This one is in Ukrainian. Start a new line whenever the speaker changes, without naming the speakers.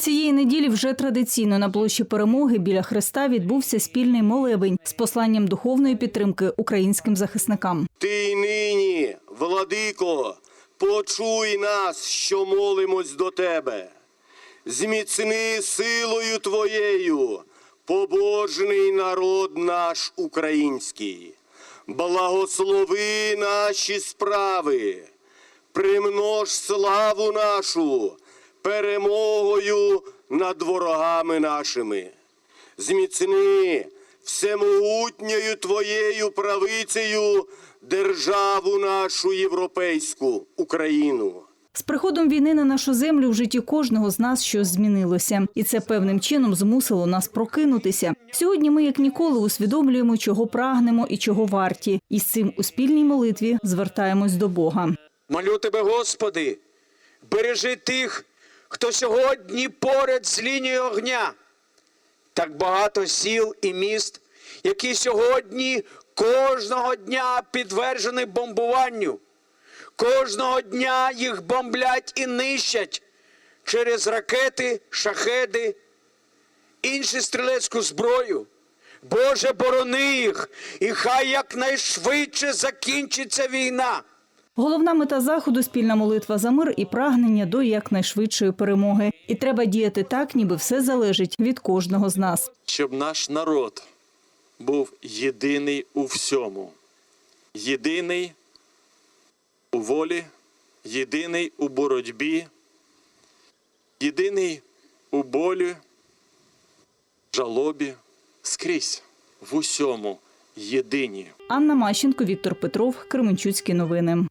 Цієї неділі вже традиційно на площі перемоги біля Христа відбувся спільний молебень з посланням духовної підтримки українським захисникам.
Ти нині, владико, почуй нас, що молимось до тебе. Зміцни силою твоєю, побожний народ наш український. Благослови наші справи, примнож славу нашу перемогою над ворогами нашими. Зміцни всемогутньою твоєю правицею державу нашу європейську Україну.
З приходом війни на нашу землю в житті кожного з нас щось змінилося, і це певним чином змусило нас прокинутися. Сьогодні ми, як ніколи, усвідомлюємо, чого прагнемо і чого варті, і з цим у спільній молитві звертаємось до Бога.
Молю тебе, Господи, бережи тих, хто сьогодні поряд з лінією огня. Так багато сіл і міст, які сьогодні кожного дня підтверджені бомбуванню. Кожного дня їх бомблять і нищать через ракети, шахеди, іншу стрілецьку зброю. Боже, борони їх, і хай якнайшвидше закінчиться війна.
Головна мета заходу спільна молитва за мир і прагнення до якнайшвидшої перемоги. І треба діяти так, ніби все залежить від кожного з нас.
щоб наш народ був єдиний у всьому, єдиний у волі, єдиний у боротьбі, єдиний у болі, жалобі, скрізь в усьому єдині.
Анна Мащенко, Віктор Петров, Кременчуцькі новини.